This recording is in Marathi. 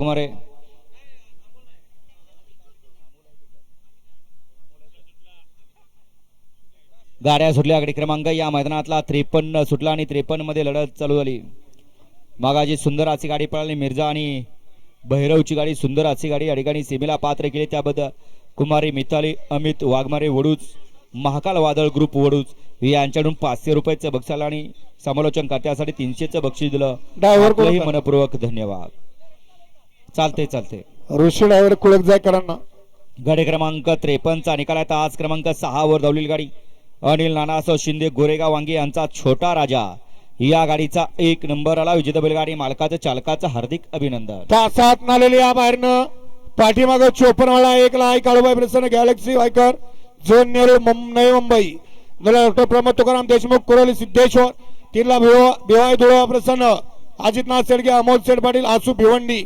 कुमारे गाड्या सुटल्या. आकडे क्रमांक या मैदानातला त्रेपन्न सुटला आणि त्रेपन्नमध्ये लढत चालू झाली. मागाची सुंदर अशी गाडी पळाली. मिर्झा आणि भैरवची गाडी सुंदर अशी गाडी. या ठिकाणी सीमेला पात्र केली. त्याबद्दल कुमारी मिताली अमित वाघमारे वडूज महाकाल वादळ ग्रुप वडूज यांच्याकडून पाचशे रुपयाचं बक्षाला आणि समालोचन त्यासाठी तीनशेचं बक्षीस दिलं. मनपूर्वक धन्यवाद. चालते चालते ऋषी ड्रायव्हर कुळक जायकरांना. गाडी क्रमांक त्रेपन्नचा निकाल आहे आज क्रमांक सहा वर धावलेली गाडी. अनिल नानासो शिंदे गोरेगाव वांगे यांचा छोटा राजा. या गाडीचा एक नंबर आला. विजेता बैलगाडी मालकाचं चालकाचं हार्दिक अभिनंदन. तासात नालेली या बाहेरनं. पाठीमाग चोपनवाडा एक ला काळूबाई प्रसन्न galaxy Waykar zone Nehru Navi Mumbai. Doctor Pramod Tukaram Deshmukh Kuroli Siddheshwar. तीनला भिवाय Dhula प्रसन्न. अजितनाथ शेडगे अमोल शेठ पाटील आसू भिवंडी.